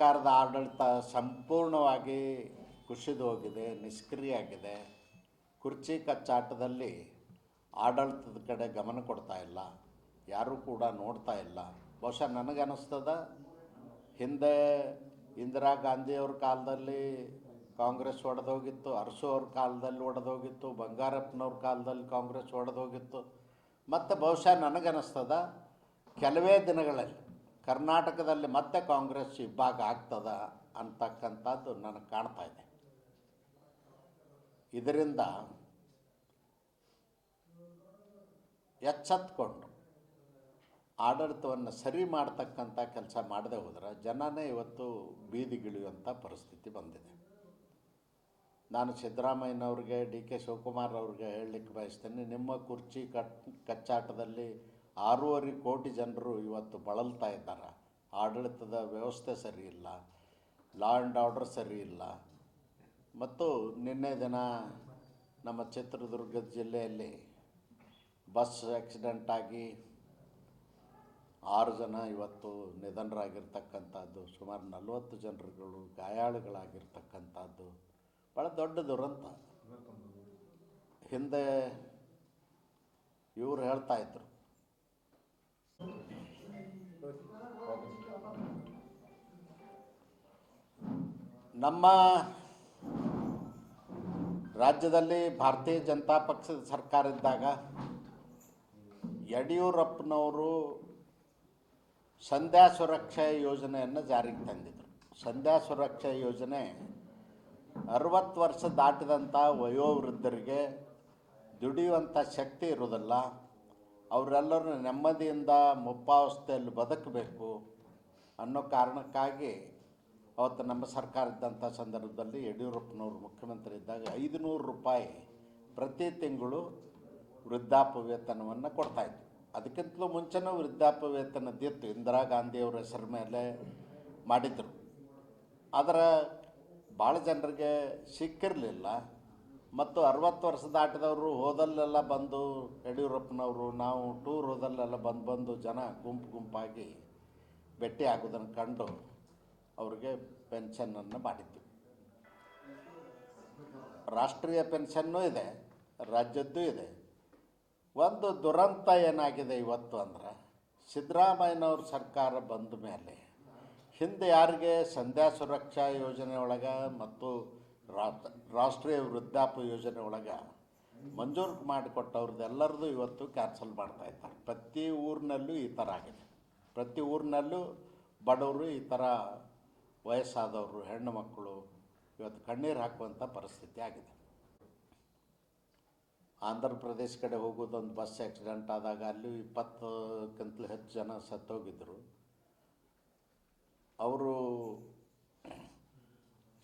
ಸರ್ಕಾರದ ಆಡಳಿತ ಸಂಪೂರ್ಣವಾಗಿ ಕುಸಿದು ಹೋಗಿದೆ ನಿಷ್ಕ್ರಿಯ ಆಗಿದೆ ಕುರ್ಚಿ ಕಚ್ಚಾಟದಲ್ಲಿ ಆಡಳಿತದ ಕಡೆ ಗಮನ ಕೊಡ್ತಾ ಇಲ್ಲ. ಯಾರೂ ಕೂಡ ನೋಡ್ತಾ ಇಲ್ಲ. ಬಹುಶಃ ನನಗನ್ನಿಸ್ತದ. ಹಿಂದೆ ಇಂದಿರಾ ಗಾಂಧಿಯವ್ರ ಕಾಲದಲ್ಲಿ ಕಾಂಗ್ರೆಸ್ ಒಡೆದೋಗಿತ್ತು, ಅರಸು ಅವ್ರ ಕಾಲದಲ್ಲಿ ಒಡೆದೋಗಿತ್ತು, ಬಂಗಾರಪ್ಪನವ್ರ ಕಾಲದಲ್ಲಿ ಕಾಂಗ್ರೆಸ್ ಒಡೆದೋಗಿತ್ತು. ಮತ್ತು ಬಹುಶಃ ನನಗನ್ನಿಸ್ತದ ಕೆಲವೇ ದಿನಗಳಲ್ಲಿ ಕರ್ನಾಟಕದಲ್ಲಿ ಮತ್ತೆ ಕಾಂಗ್ರೆಸ್ ಇಬ್ಬಾಗ ಆಗ್ತದ ಅಂತಕ್ಕಂಥದ್ದು ನನಗೆ ಕಾಣ್ತಾ ಇದೆ. ಇದರಿಂದ ಎಚ್ಚೆತ್ಕೊಂಡು ಆಡಳಿತವನ್ನು ಸರಿ ಮಾಡ್ತಕ್ಕಂಥ ಕೆಲಸ ಮಾಡದೆ ಹೋದ್ರೆ ಜನನೇ ಇವತ್ತು ಬೀದಿಗಿಳಿಯುವಂಥ ಪರಿಸ್ಥಿತಿ ಬಂದಿದೆ. ನಾನು ಸಿದ್ದರಾಮಯ್ಯನವ್ರಿಗೆ, ಡಿ ಕೆ ಶಿವಕುಮಾರ್ ಅವ್ರಿಗೆ ಹೇಳಲಿಕ್ಕೆ ಬಯಸ್ತೇನೆ, ನಿಮ್ಮ ಕುರ್ಚಿ ಕಟ್ ಕಚ್ಚಾಟದಲ್ಲಿ ಆರೂವರೆ ಕೋಟಿ ಜನರು ಇವತ್ತು ಬಳಲ್ತಾ ಇದ್ದಾರೆ. ಆಡಳಿತದ ವ್ಯವಸ್ಥೆ ಸರಿ ಇಲ್ಲ. ಲಾ ಆ್ಯಂಡ್ ಆರ್ಡರ್ ಸರಿ ಇಲ್ಲ. ಮತ್ತು ನಿನ್ನೆ ದಿನ ನಮ್ಮ ಚಿತ್ರದುರ್ಗ ಜಿಲ್ಲೆಯಲ್ಲಿ ಬಸ್ ಆಕ್ಸಿಡೆಂಟ್ ಆಗಿ ಆರು ಜನ ಇವತ್ತು ನಿಧನರಾಗಿರ್ತಕ್ಕಂಥದ್ದು, ಸುಮಾರು ನಲವತ್ತು ಜನರುಗಳು ಗಾಯಾಳುಗಳಾಗಿರ್ತಕ್ಕಂಥದ್ದು. ಭಾಳ ದೊಡ್ಡ ದುರಂತ. ಹಿಂದೆ ಇವರು ಹೇಳ್ತಾ ನಮ್ಮ ರಾಜ್ಯದಲ್ಲಿ ಭಾರತೀಯ ಜನತಾ ಪಕ್ಷದ ಸರ್ಕಾರ ಇದ್ದಾಗ ಯಡಿಯೂರಪ್ಪನವರು ಸಂಧ್ಯಾ ಸುರಕ್ಷಾ ಯೋಜನೆಯನ್ನು ಜಾರಿಗೆ ತಂದಿದ್ದರು ಸಂಧ್ಯಾ ಸುರಕ್ಷಾ ಯೋಜನೆ ಅರವತ್ತು ವರ್ಷ ದಾಟಿದಂಥ ವಯೋವೃದ್ಧರಿಗೆ ದುಡಿಯುವಂಥ ಶಕ್ತಿ ಇರೋದಿಲ್ಲ ಅವರೆಲ್ಲರೂ ನೆಮ್ಮದಿಯಿಂದ ಮುಪ್ಪಾವಸ್ಥೆಯಲ್ಲಿ ಬದುಕಬೇಕು ಅನ್ನೋ ಕಾರಣಕ್ಕಾಗಿ ಅವತ್ತು ನಮ್ಮ ಸರ್ಕಾರ ಇದ್ದಂಥ ಸಂದರ್ಭದಲ್ಲಿ ಯಡಿಯೂರಪ್ಪನವರು ಮುಖ್ಯಮಂತ್ರಿ ಇದ್ದಾಗ ಐದು ನೂರು ರೂಪಾಯಿ ಪ್ರತಿ ತಿಂಗಳು ವೃದ್ಧಾಪ್ಯ ವೇತನವನ್ನು ಕೊಡ್ತಾಯಿದ್ರು ಅದಕ್ಕಿಂತಲೂ ಮುಂಚೆನೂ ವೃದ್ಧಾಪ್ಯ ವೇತನದ್ದಿತ್ತು ಇಂದಿರಾ ಗಾಂಧಿಯವರ ಹೆಸರು ಮೇಲೆ ಮಾಡಿದರು. ಆದರೆ ಭಾಳ ಜನರಿಗೆ ಸಿಕ್ಕಿರಲಿಲ್ಲ. ಮತ್ತು ಅರವತ್ತು ವರ್ಷ ದಾಟಿದವರು ಹೋದಲ್ಲೆಲ್ಲ ಬಂದು ಯಡಿಯೂರಪ್ಪನವರು, ನಾವು ಟೂರ್ ಹೋದಲ್ಲೆಲ್ಲ ಬಂದು ಬಂದು ಜನ ಗುಂಪು ಗುಂಪಾಗಿ ಭೇಟಿ ಆಗೋದನ್ನು ಕಂಡು ಅವ್ರಿಗೆ ಪೆನ್ಷನ್ನನ್ನು ಮಾಡಿದ್ದು. ರಾಷ್ಟ್ರೀಯ ಪೆನ್ಷನ್ನೂ ಇದೆ, ರಾಜ್ಯದ್ದು ಇದೆ. ಒಂದು ದುರಂತ ಏನಾಗಿದೆ ಇವತ್ತು ಅಂದ್ರೆ, ಸಿದ್ದರಾಮಯ್ಯನವ್ರ ಸರ್ಕಾರ ಬಂದ ಮೇಲೆ ಹಿಂದೆ ಯಾರಿಗೆ ಸಂಧ್ಯಾ ಸುರಕ್ಷಾ ಯೋಜನೆ ಒಳಗೆ ಮತ್ತು ರಾಷ್ಟ್ರೀಯ ವೃದ್ಧಾಪ್ಯ ಯೋಜನೆ ಒಳಗೆ ಮಂಜೂರು ಮಾಡಿಕೊಟ್ಟವ್ರದ್ದು ಎಲ್ಲರದು ಇವತ್ತು ಕ್ಯಾನ್ಸಲ್ ಮಾಡ್ತಾ ಇದ್ದಾರೆ. ಪ್ರತಿ ಊರಿನಲ್ಲೂ ಈ ಥರ ಆಗಿದೆ. ಪ್ರತಿ ಊರಿನಲ್ಲೂ ಬಡವರು ಈ ಥರ ವಯಸ್ಸಾದವರು, ಹೆಣ್ಣು ಮಕ್ಕಳು ಇವತ್ತು ಕಣ್ಣೀರು ಹಾಕುವಂಥ ಪರಿಸ್ಥಿತಿ ಆಗಿದೆ. ಆಂಧ್ರ ಪ್ರದೇಶ ಕಡೆ ಹೋಗೋದೊಂದು ಬಸ್ ಆಕ್ಸಿಡೆಂಟ್ ಆದಾಗ ಅಲ್ಲಿ ಇಪ್ಪತ್ತಕ್ಕಿಂತಲೂ ಹೆಚ್ಚು ಜನ ಸತ್ತೋಗಿದ್ದರು ಅವರು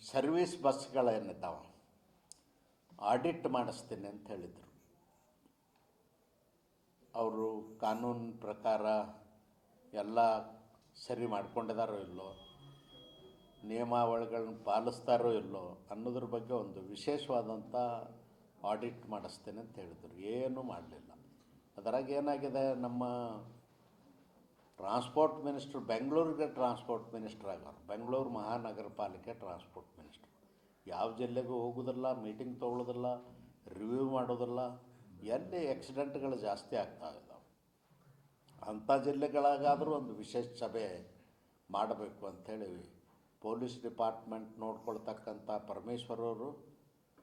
ಸರ್ವೀಸ್ ಬಸ್ಗಳೇನಿದ್ದಾವೆ, ಆಡಿಟ್ ಮಾಡಿಸ್ತೀನಿ ಅಂತ ಹೇಳಿದರು. ಅವರು ಕಾನೂನು ಪ್ರಕಾರ ಎಲ್ಲ ಸರಿ ಮಾಡ್ಕೊಂಡಿದಾರೋ ಇಲ್ಲೋ ನಿಯಮಾವಳಿಗಳನ್ನ ಪಾಲಿಸ್ತಾರೋ ಇಲ್ಲೋ ಅನ್ನೋದ್ರ ಬಗ್ಗೆ ಒಂದು ವಿಶೇಷವಾದಂಥ ಆಡಿಟ್ ಮಾಡಿಸ್ತೇನೆ ಅಂತ ಹೇಳಿದರು. ಏನೂ ಮಾಡಲಿಲ್ಲ. ಅದರಾಗ ಏನಾಗಿದೆ, ನಮ್ಮ ಟ್ರಾನ್ಸ್ಪೋರ್ಟ್ ಮಿನಿಸ್ಟ್ರ್ ಬೆಂಗಳೂರಿಗೆ ಟ್ರಾನ್ಸ್ಪೋರ್ಟ್ ಮಿನಿಸ್ಟ್ರ್ ಆಗೋರು ಬೆಂಗಳೂರು ಮಹಾನಗರ ಪಾಲಿಕೆ ಟ್ರಾನ್ಸ್ಪೋರ್ಟ್ ಮಿನಿಸ್ಟ್ರ್ ಯಾವ ಜಿಲ್ಲೆಗೂ ಹೋಗೋದಿಲ್ಲ ಮೀಟಿಂಗ್ ತೊಗೊಳ್ಳೋದಿಲ್ಲ ರಿವ್ಯೂ ಮಾಡೋದಿಲ್ಲ, ಎಲ್ಲಿ ಆಕ್ಸಿಡೆಂಟ್ಗಳು ಜಾಸ್ತಿ ಆಗ್ತಾ ಇದ್ದಾವೆ ಅಂಥ ಜಿಲ್ಲೆಗಳಾಗಾದರೂ ಒಂದು ವಿಶೇಷ ಸಭೆ ಮಾಡಬೇಕು ಅಂಥೇಳಿ ಪೊಲೀಸ್ ಡಿಪಾರ್ಟ್ಮೆಂಟ್ ನೋಡ್ಕೊಳ್ತಕ್ಕಂಥ ಪರಮೇಶ್ವರವರು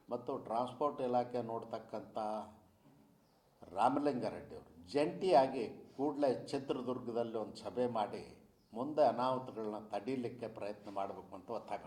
ಮತ್ತು ಟ್ರಾನ್ಸ್ಪೋರ್ಟ್ ಇಲಾಖೆ ನೋಡ್ತಕ್ಕಂಥ ರಾಮಲಿಂಗಾರೆಡ್ಡಿ ಅವರು ಜಂಟಿಯಾಗಿ ಕೂಡಲೇ ಚಿತ್ರದುರ್ಗದಲ್ಲಿ ಒಂದು ಸಭೆ ಮಾಡಿ ಮುಂದೆ ಅನಾಹುತಗಳನ್ನ ತಡೀಲಿಕ್ಕೆ ಪ್ರಯತ್ನ ಮಾಡಬೇಕು ಅಂತ ಒತ್ತಾಗ